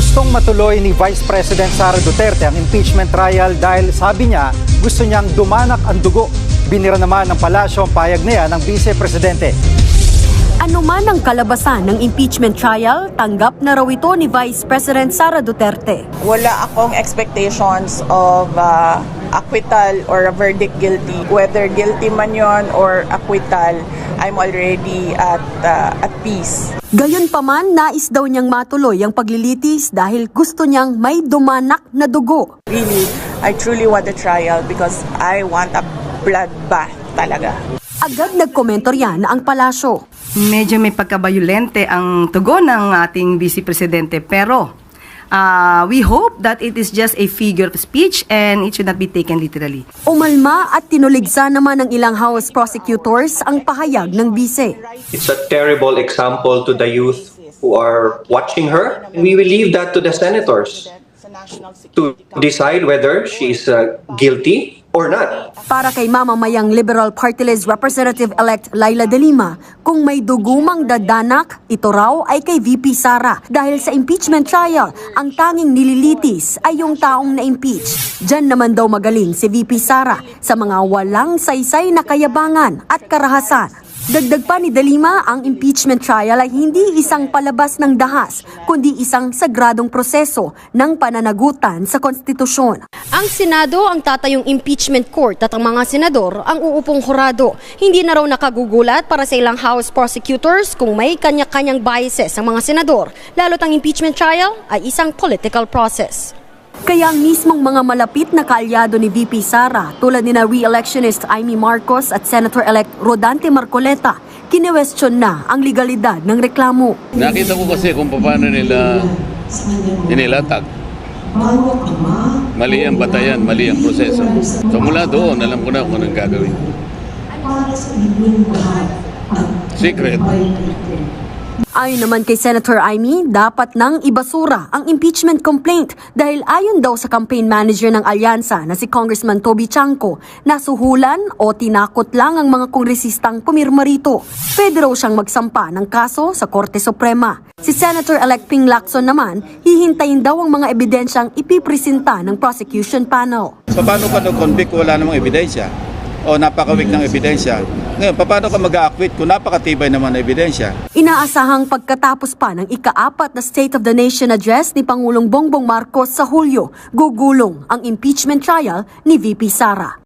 Gustong matuloy ni Vice President Sara Duterte ang impeachment trial dahil sabi niya gusto niyang dumanak ang dugo. Binira naman ng palasyo ang payag niya ng Vice Presidente. Ano man ang kalabasan ng impeachment trial, tanggap na raw ito ni Vice President Sara Duterte. wala akong expectations of uh, acquittal or a verdict guilty. Whether guilty man yon or acquittal, I'm already at uh, at peace. Gayunpaman, nais daw niyang matuloy ang paglilitis dahil gusto niyang may dumanak na dugo. Really, I truly want a trial because I want a bloodbath talaga. Agad nagkomento riyan ang palasyo. medyo may pagkabayulente ang tugon ng ating Vice Presidente pero uh, we hope that it is just a figure of speech and it should not be taken literally. Umalma at tinuligsa naman ng ilang House prosecutors ang pahayag ng bise. It's a terrible example to the youth who are watching her. We will leave that to the senators to decide whether she's uh, guilty or not. Para kay mamamayang Liberal Party List Representative-elect Laila De Lima, kung may dugumang dadanak, ito raw ay kay VP Sara dahil sa impeachment trial, ang tanging nililitis ay yung taong na-impeach. Diyan naman daw magaling si VP Sara sa mga walang saysay na kayabangan at karahasan. Dagdag pa ni De Lima, ang impeachment trial ay hindi isang palabas ng dahas, kundi isang sagradong proseso ng pananagutan sa konstitusyon. Ang Senado ang tatayong impeachment court at ang mga senador ang uupong hurado. Hindi na raw nakagugulat para sa ilang House prosecutors kung may kanya-kanyang biases ang mga senador, lalo't ang impeachment trial ay isang political process. Kaya ang mismong mga malapit na kaalyado ni VP Sara tulad ni na re-electionist Amy Marcos at Senator-elect Rodante Marcoleta, kinewestiyon na ang legalidad ng reklamo. Nakita ko kasi kung paano nila inilatag. Mali ang batayan, mali ang proseso. So mula doon, alam ko na kung anong gagawin. Secret. Ayon naman kay Senator Amy, dapat nang ibasura ang impeachment complaint dahil ayon daw sa campaign manager ng alyansa na si Congressman Toby Chanco, nasuhulan o tinakot lang ang mga kongresistang pumirma rito. Pwede raw siyang magsampa ng kaso sa Korte Suprema. Si Senator-elect Ping Lacson naman, hihintayin daw ang mga ebidensyang ipipresenta ng prosecution panel. So paano ka na-convict kung wala namang ebidensya? O napakawik ng ebidensya? Ngayon, paano ka mag-acquit kung napakatibay naman na ebidensya? Inaasahang pagkatapos pa ng ikaapat na State of the Nation address ni Pangulong Bongbong Marcos sa Hulyo, gugulong ang impeachment trial ni VP Sara.